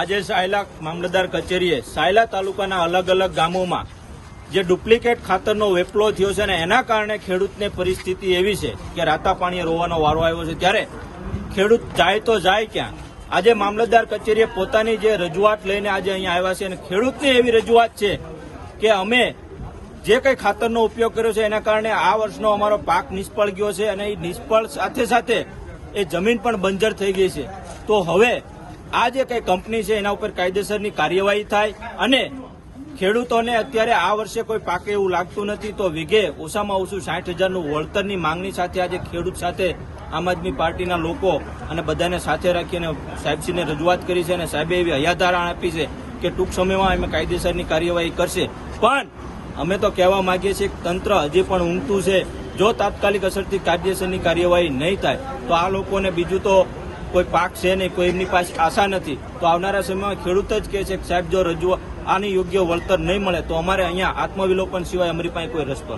આજે સાયલા મામલતદાર કચેરીએ સાયલા તાલુકાના અલગ અલગ ગામોમાં જે ડુપ્લિકેટ ખાતરનો વેપલો થયો છે ને એના કારણે ખેડૂતને પરિસ્થિતિ એવી છે કે રાતા પાણીએ રોવાનો વારો આવ્યો છે. ત્યારે ખેડૂત જાય તો જાય ક્યાં? આજે મામલતદાર કચેરીએ પોતાની જે રજૂઆત લઈને આજે અહીંયા આવ્યા છે અને ખેડૂતની એવી રજૂઆત છે કે અમે જે કંઈ ખાતરનો ઉપયોગ કર્યો છે એના કારણે આ વર્ષનો અમારો પાક નિષ્ફળ ગયો છે અને એ નિષ્ફળ સાથે સાથે એ જમીન પણ બંજર થઈ ગઈ છે. તો હવે આ જે કંઈ કંપની છે, એના ઉપર કાયદેસરની કાર્યવાહી થાય અને ખેડૂતોને અત્યારે આ વર્ષે કોઈ પાકે એવું લાગતું નથી, તો વિઘે ઓછામાં ઓછું સાઠ હજારનું વળતરની માંગણી સાથે આજે ખેડૂત સાથે આમ આદમી પાર્ટીના લોકો અને બધાને સાથે રાખીને સાહેબશ્રીને રજૂઆત કરી છે અને સાહેબે એવી હૈયાધારણ આપી છે કે ટૂંક સમયમાં અમે કાયદેસરની કાર્યવાહી કરશે. પણ અમે તો કહેવા માંગીએ છીએ કે તંત્ર હજી પણ ઊંઘતું છે. જો તાત્કાલિક અસરથી કાયદેસરની કાર્યવાહી નહીં થાય, તો આ લોકોને બીજું તો કોઈ પાક છે નહીં, કોઈ એમની પાસે આશા નથી, તો આવનારા સમયમાં ખેડૂત જ કહે છે કે સાહેબ, જો રજૂઆત આની યોગ્ય વળતર નહીં મળે, તો અમારે અહીંયા આત્મવિલોપન સિવાય અમારી પાસે કોઈ રસ્તો